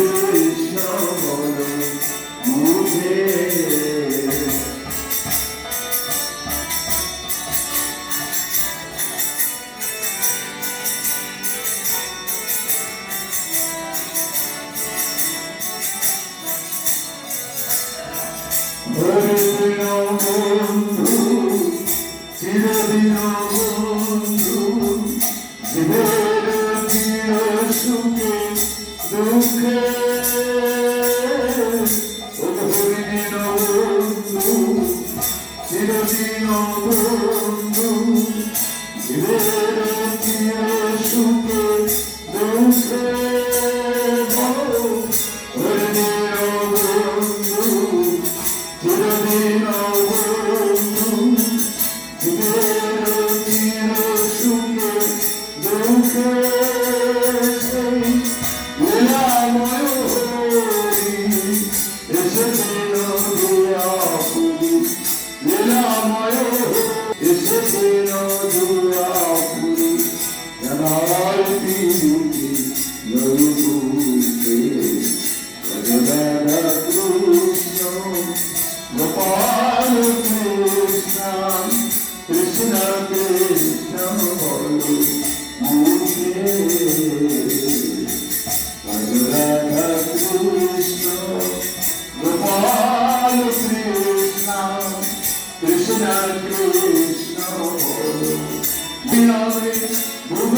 Amen. Thank you. Krishna কৃষ্ণ কৃষ্ণ বিহারে ভুব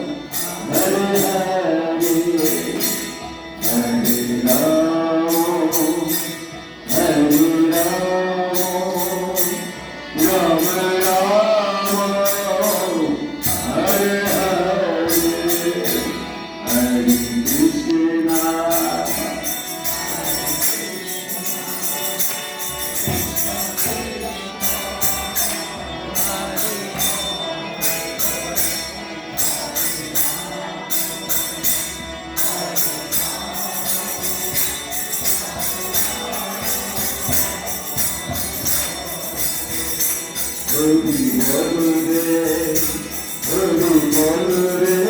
হরি বল রে হরি বল রে